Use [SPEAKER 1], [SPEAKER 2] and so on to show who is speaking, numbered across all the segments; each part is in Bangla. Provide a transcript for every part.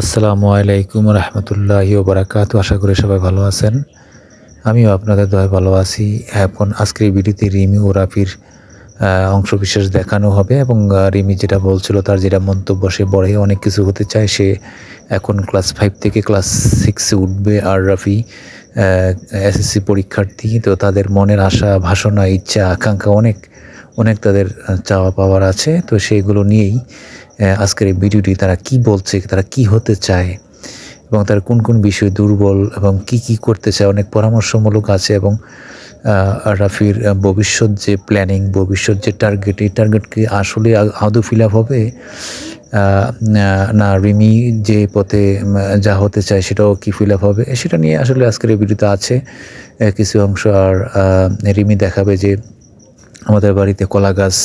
[SPEAKER 1] আসসালামু আলাইকুম রহমতুল্লাহি ওবরাকাত আশা করি সবাই ভালো আছেন। আমিও আপনাদের দয় ভালো আছি। এখন আজকের ভিডিওতে রিমি ও রাফির অংশবিশেষ দেখানো হবে এবং রিমি যেটা বলছিল তার যেটা মন্তব্য, সে বড় অনেক কিছু হতে চায়। সে এখন ক্লাস ফাইভ থেকে ক্লাস সিক্সে উঠবে আর রাফি এসএসসি পরীক্ষার্থী। তো তাদের মনের আশা, ভাষণা, ইচ্ছা, আকাঙ্ক্ষা অনেক অনেক তাদের চাওয়া পাওয়ার আছে। তো সেগুলো নিয়েই আজকের এই ভিডিওটি তারা কি বলছে, তারা কি হতে চায়, এবং তারা কোন কোন বিষয়ে দুর্বল এবং কি কি করতে চায়, অনেক পরামর্শমূলক আছে, এবং রাফির ভবিষ্যৎ যে প্ল্যানিং ভবিষ্যৎ যে টার্গেট এই টার্গেট কি আসলে আদৌ ফিল আপ হবে? না- রিমি যে পথে যা হতে চায় সেটাও কি ফিল আপ হবে? সেটা নিয়ে আসলে আজকের এই ভিডিওতে আছে কিছু অংশ, আর রিমি দেখাবে যে আমাদের বাড়িতে কলা গাছ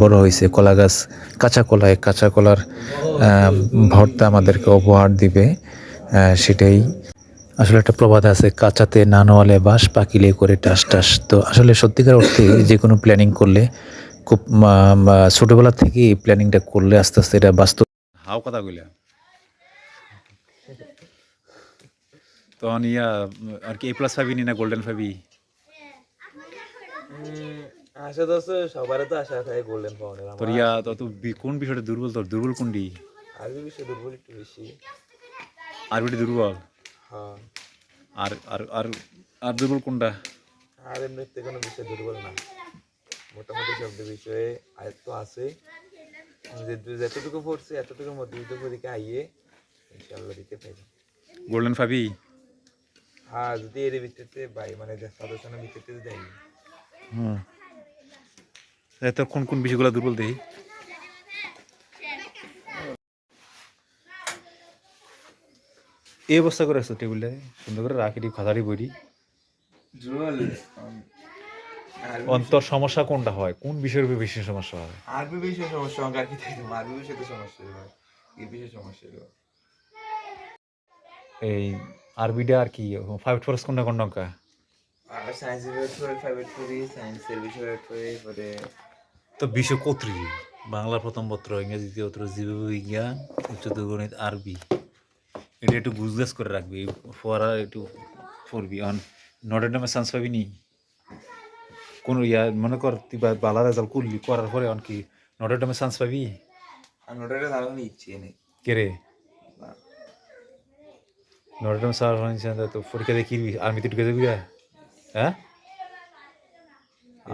[SPEAKER 1] বড় হয়েছে। কলা গাছ কাঁচা কলায় কাঁচা কলার ভর্তা আমাদেরকে উপহার দিবে সেটাই। আসলে একটা প্রবাদ আছে কাঁচাতে না নোয়ালে বাস পাকিলে করে টাস টাস। তো আসলে সত্যিকার অর্থে যে কোনো প্ল্যানিং করলে খুব ছোটবেলা থেকে এই প্ল্যানিংটা করলে আস্তে আস্তে এটা বাস্তব।
[SPEAKER 2] হাও কথা কইলা। তখন ইয়া আর কি এ প্লাস পাবি নি না গোল্ডেন পাবি?
[SPEAKER 3] উম, আশা তো আছে তো আশা থাকে গোল্ডেন পাউন্ডের
[SPEAKER 2] তোর ইয়া তো তুই কোন বিষয়টা দুর্বল তোর? দুর্বল কোনটি?
[SPEAKER 3] আরবি বিষয়ে দুর্বল একটু বেশি।
[SPEAKER 2] আর বেটি দুর্বল?
[SPEAKER 3] হ্যাঁ।
[SPEAKER 2] আর আর আর আর দুর্বল কোনটা?
[SPEAKER 3] আর এমনিতে কোনো বিষয় দুর্বল না। মোটামুটি শব্দ বিষয়ে আয়ত্ত আছে। যতটুকু পড়ছে এতটুকুর মধ্যে যদি পরীক্ষা আইয়ে ইনশাল্লাহ দিতে পারি।
[SPEAKER 2] গোল্ডেন পাবি
[SPEAKER 3] হ্যাঁ যদি এর ভিত্তিতে বাই মানে সদস্যনের ভিত্তিতে যাই
[SPEAKER 2] হুম। তোর কোন কোন বিষয়গুলো দুর্বল দেই এই অবস্থা করে আসতো টেবিলটা সুন্দর করে রাখি খাতারি বইটি অন্তর সমস্যা কোনটা হয়? কোন বিষয়ের উপর বেশি সমস্যা হয়?
[SPEAKER 3] আরবি বিষয়ে সমস্যা অঙ্ক আর কি আরবি বিষয়ে তো সমস্যা হয় এই বিষয়ে সমস্যা
[SPEAKER 2] এই আরবিটা আর কি? ফাইভ ফোর্স কোনটা কোন অঙ্কা?
[SPEAKER 3] আর সায়েন্সের করে প্রাইভেট করি সায়েন্সের বিষয়ে পরে
[SPEAKER 2] তো বিষয় কত্রি বাংলা প্রথম পত্র ইংরেজি দ্বিতীয় পত্র জীববিজ্ঞান উচ্চতর গণিত আরবি। এটা একটু গুজগাছ করে রাখবি ফোয়ারা একটু পড়বি। অন নটের নামে চান্স পাবি নি? কোন ইয়া মনে কর তুই বালা রেজাল্ট করলি করার পরে অন কি নটের নামে চান্স পাবি? কে রে?
[SPEAKER 3] না।
[SPEAKER 2] নটের নামে তো পরীক্ষা কিনবি আর্মিতে ঢুকে যাবি হ্যাঁ?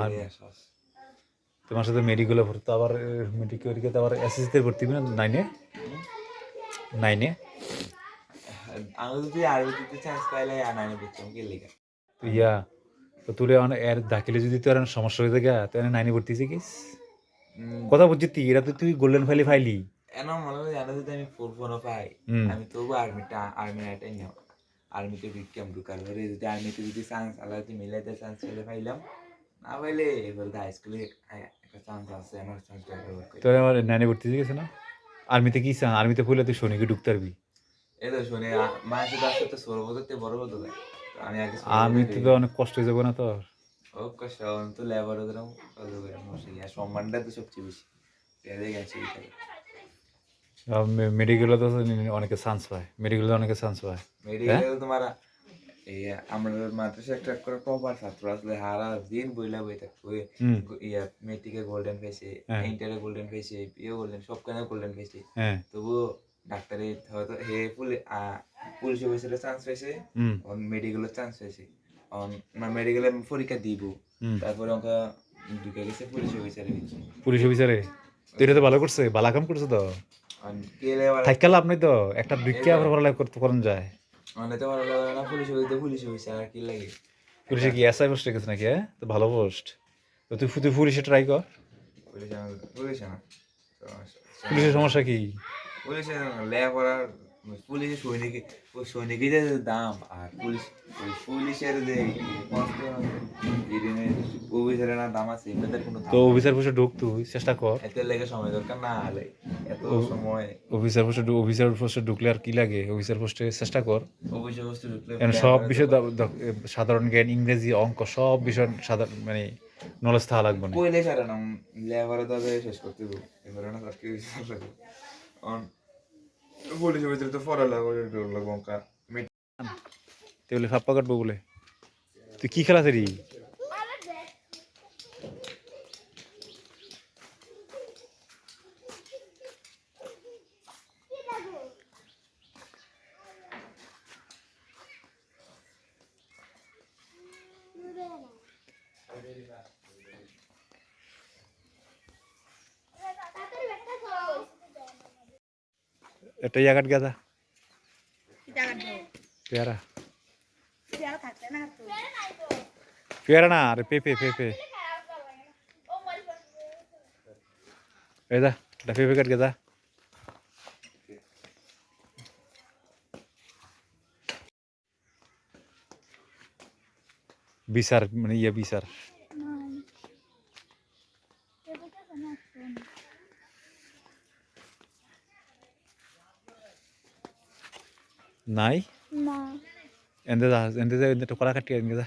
[SPEAKER 2] আর। তোমার সাথে মেডিকেলে ভর্তি আবার মেডিকেল আবার এসএসসিতে ভর্তি হবি না নাইনে নাইনে
[SPEAKER 3] আমি যদি আরবিতে চান্স পাইলে আনানি বুঝতাম কি লেখা
[SPEAKER 2] তো ইয়া তো তুলে এর দাখিলে যদি তোর সমস্যা হয়ে থাকে তো এনে নাইনে ভর্তি হয়েছে কিস কথা বুঝছি তুই এরা তো তুই গোল্ডেন ফাইলি ফাইলি
[SPEAKER 3] এন মনে হয় জানো যদি আমি ফোর ফোনও পাই। আমি তবু আর্মিটা আর্মি এটাই নিও আর্মিতে ঢুকিয়াম ঢুকার যদি আর্মিতে যদি চান্স আল্লাহ যদি মিলাইতে চান্স পেলে পাইলাম। না এবার হাই স্কুলে একটা চান্স আছে আমার চান্সটা
[SPEAKER 2] তোর আমার নাইনে ভর্তি হয়ে গেছে না? আর্মিতে কি চান আর্মিতে ফুলে তুই সৈনিকে ঢুকতে পারবি।
[SPEAKER 3] এই তো শুনে মায়ের সাথে আসতে তো ষোলো বড় হতো আমি আগে
[SPEAKER 2] আর্মিতে তো অনেক কষ্ট হয়ে যাবে না তোর।
[SPEAKER 3] ও কষ্ট তো লেবার ওদের সম্মানটা তো সবচেয়ে বেশি। পেরে গেছে
[SPEAKER 2] মেডিকেলে তো অনেকে চান্স পায়। মেডিকেলে অনেকে চান্স পায়।
[SPEAKER 3] মেডিকেল তোমার এই আমরা মাদ্রাসা একটা করে টপার ছাত্র আসলে হারা দিন বইলা বই থাকতো ইয়া মেট্রিকে গোল্ডেন পেয়েছে। ইন্টারে গোল্ডেন পেয়েছে পিও গোল্ডেন সব গোল্ডেন পেয়েছে
[SPEAKER 2] হ্যাঁ
[SPEAKER 3] তবু ডাক্তারে হয়তো হে পুলি পুলিশ অফিসারে চান্স পেয়েছে অন মেডিকেলের চান্স পেয়েছে অন মেডিকেলে পরীক্ষা দিব। তারপরে ওকে ঢুকে গেছে পুলিশ অফিসারে
[SPEAKER 2] পুলিশ অফিসারে তুই তো ভালো করছে ভালো কাম করছে তো? লাভ নেই তো একটা পড়ালেখা করতে করেন যায়।
[SPEAKER 3] অনেক ভালো লাগে না পুলিশ অফিসে পুলিশ অফিসার আর কি লাগে?
[SPEAKER 2] পুলিশে কি এসআই পোস্ট রেখেছে নাকি হ্যাঁ? তো ভালো পোস্ট। তো তুই তুই পুলিশে ট্রাই কর।
[SPEAKER 3] পুলিশ পুলিশ না
[SPEAKER 2] পুলিশের সমস্যা কি?
[SPEAKER 3] পুলিশের লেখাপড়ার পুলিশের সৈনিক সৈনিকের যে দাম আর পুলিশ পুলিশের যে অফিসারের না দাম আছে
[SPEAKER 2] তো অফিসার পোস্টে ঢুক তুই চেষ্টা কর।
[SPEAKER 3] এতে লেগে সময় দরকার না সময়
[SPEAKER 2] অফিসার পোস্টে অফিসার পোস্টে ঢুকলে আর কি লাগে? অফিসার পোস্টে চেষ্টা কর।
[SPEAKER 3] ঢুকলে
[SPEAKER 2] সব বিষয় সাধারণ জ্ঞান ইংরেজি অঙ্ক সব বিষয় সাধারণ মানে নলেজ থাকা লাগবে না।
[SPEAKER 3] কইলে সারা না লেখাপড়া তবে শেষ করতে দেবো। এবারে না চাকরি পুলিশের ভিতরে তো লাগবো অঙ্কা।
[SPEAKER 2] বলে ফাপ্পা কাটবো বলে। তুই কি খেলা রে একটা কাট গেদা। পেয়ারা। পেয়ারা না আরে পেঁপে পেঁপে এই দা এটা পেঁপে কাট গেদা। বিচার মানে ইয়ে বিচার। নাই?
[SPEAKER 4] না।
[SPEAKER 2] এন্দে দা এন্দে কলা কাটি এন্দে দা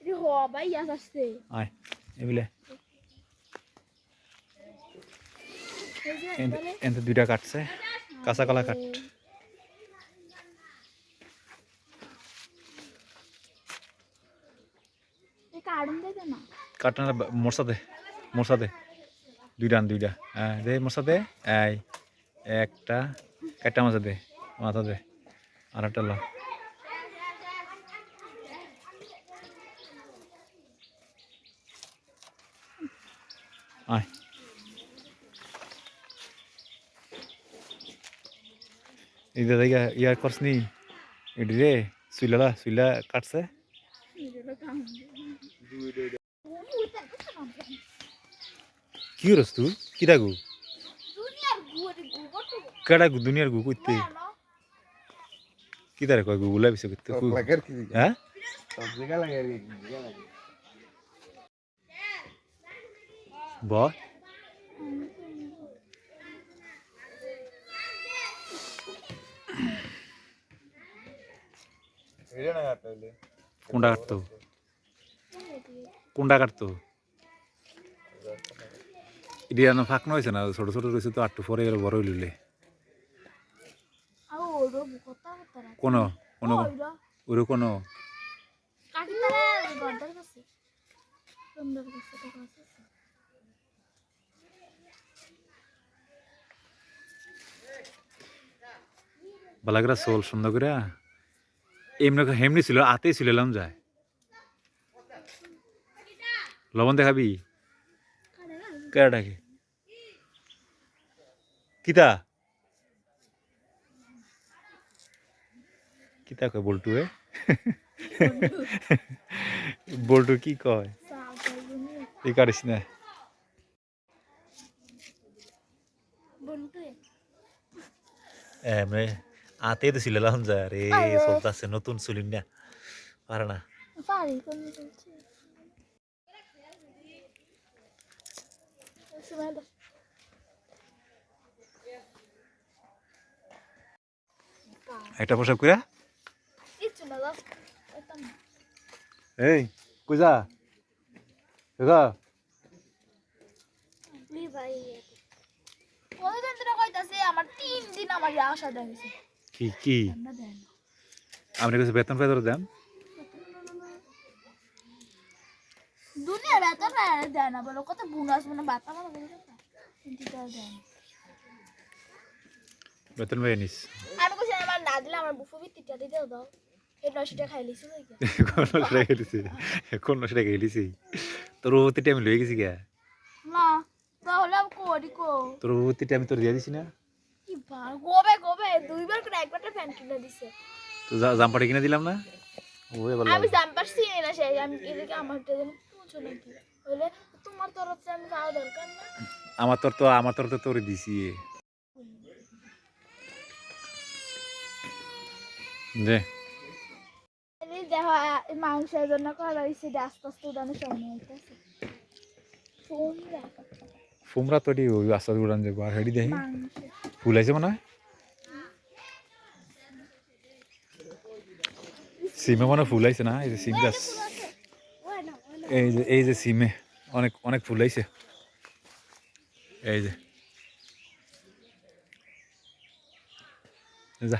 [SPEAKER 4] এটি হ ভাই আস আসছে।
[SPEAKER 2] আয় এবিলে। এন্দে দুইটা কাটছে। কাঁচা কলা কাট। কাটনা মোরসা দে মোরসা দে। দুইটা দুইটা। হ্যাঁ দে মোরসা দে। এই একটা একটা দে মাথা দে। আর একটা ল। আয়। এই দাদা ইয়া করস নি। এডি রে সুইলা সুইলা কাটছে। কি করস তুই? কি ডাকু
[SPEAKER 4] দুনিয়ার গুড়ি গুবর তো
[SPEAKER 2] কেডা গু? দুনিয়ার গু কইতে।
[SPEAKER 4] না
[SPEAKER 2] কি তারে কয় গু গুলা বিছে কইতে কু
[SPEAKER 3] লাগের কি
[SPEAKER 2] হ্যাঁ
[SPEAKER 3] সব জায়গা লাগে আর কি জায়গা লাগে
[SPEAKER 2] ব
[SPEAKER 3] এটা না কাটতে হইলে
[SPEAKER 2] কোনটা কাটতো কোনটা কাটতো ইডিয়া না ফাঁক নইছে না ছোট ছোট রয়েছে তো আটটু পরে বড় হইলে
[SPEAKER 4] আও ওরো কথা কথা
[SPEAKER 2] কোন কোন ওরে কোন।
[SPEAKER 4] কাছে?
[SPEAKER 2] বালাগরা সোল সুন্দর করে। এমনি হেমনি ছিল আতেই ছিল এলাম যায়। লবণ দেখাবি? কেডাকে কিতা? কিতা কয় বল্টু এ বল্টু কি কয়? এই কাটিস না এমনি আতেই তো ছিল রে নতুন চুলিন না। পারে না? একটা পোশাক কইরা
[SPEAKER 4] আমার আশা দেখাইছে
[SPEAKER 2] কি কি আপনি কাছে বেতন পেতর দেন
[SPEAKER 4] দুনিয়া বেতন দেয় না বলো কত বোনাস মানে বাতা মানে দেয়
[SPEAKER 2] বেতন পেয়ে নিস
[SPEAKER 4] আমি কইছি আমার না দিলে আমার বুফু ভিত্তিটা দিতে দাও টাকা
[SPEAKER 2] কোন তোর আমি লয়ে গেছি গা তোর আমি তোর দিয়ে দিছি না।
[SPEAKER 4] গোবে গোবে দুইবার করে একবারটা ফ্যান কিনে দিছে।
[SPEAKER 2] তো কিনে দিলাম না? ওই
[SPEAKER 4] আমি জাম্পার চিনি না সেই আমি এদিকে আমার তো যেন পুছো নাকি হইলে তোমার তরফ থেকে আমি যাওয়া দরকার না
[SPEAKER 2] আমার তোর তো আমার তোর তো তোরে দিছি দে।
[SPEAKER 4] মাংসের জন্য করা হয়েছে আস্তে আস্তে উড়ানোর সময় হইতেছে।
[SPEAKER 2] ফুমরা তোরই ওই আস্তে আস্তে উড়ান যাব আর হেডি দেখি। ফুল আছে মনে হয়? সিমে মনে ফুল আইছে না? এই যে সিম গাছ। এই যে এই যে সিমে অনেক অনেক ফুল আইছে। এই যে। যা।